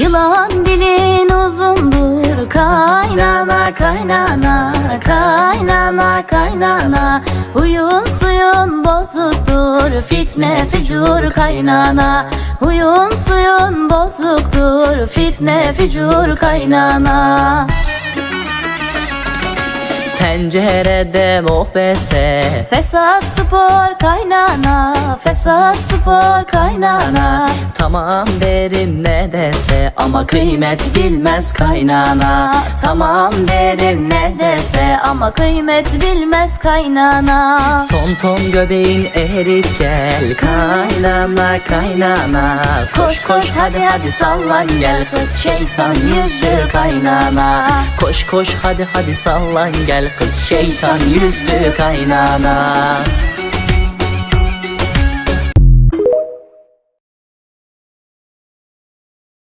Yılan dilin uzundur kaynana kaynana kaynana kaynana. Huyun suyun bozuktur fitne ficur kaynana. Huyun suyun bozuktur fitne ficur kaynana. Tencerede muhbese Fesat spor kaynana. Fesat spor kaynana Tamam derim ne dese Ama kıymet bilmez kaynana. Tamam derim ne dese ama kıymet bilmez kaynana. Ton ton göbeğin erit gel Kaynana kaynana. Koş koş hadi hadi sallan gel Kız şeytan yüzlü kaynana. Koş koş hadi hadi sallan gel Kız şeytan yüzlü kaynana